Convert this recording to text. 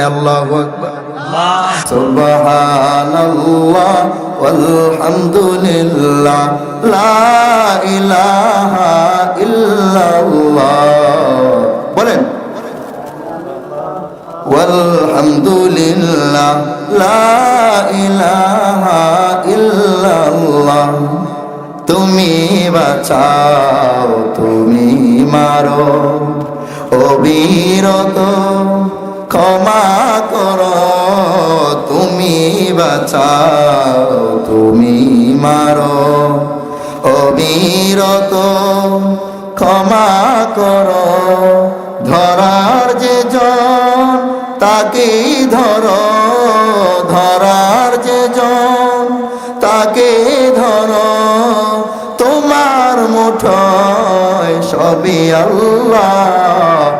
জোরে আল্লাহ সুবহানাল্লাহ walhamdulillah লা ইলাহা ইল্লাল্লাহ। বলেন walhamdulillah লা ইলাহা ইল্লাল্লাহ। তুমি বাঁচাও তুমি মারো অবিরত। ক্ষমা করো, তুমি বাঁচাও, তুমি মারো। অবিরত ক্ষমা করো, ধরার যে জন তাকেই ধরো। ধরার যে জন, তাকে ধরো। তোমার মুঠোয় সবই আল্লাহ।